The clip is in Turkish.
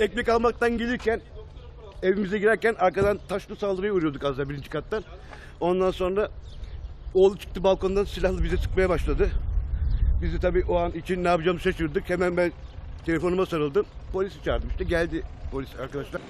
Ekmek almaktan gelirken evimize girerken arkadan taşlı saldırıya uğruyorduk az da birinci kattan. Ondan sonra oğlu çıktı balkondan silahlı bize sıkmaya başladı. Biz de tabii o an için ne yapacağımızı şaşırdık. Hemen ben telefonuma sarıldım. Polisi çağırdım işte geldi polis arkadaşlar.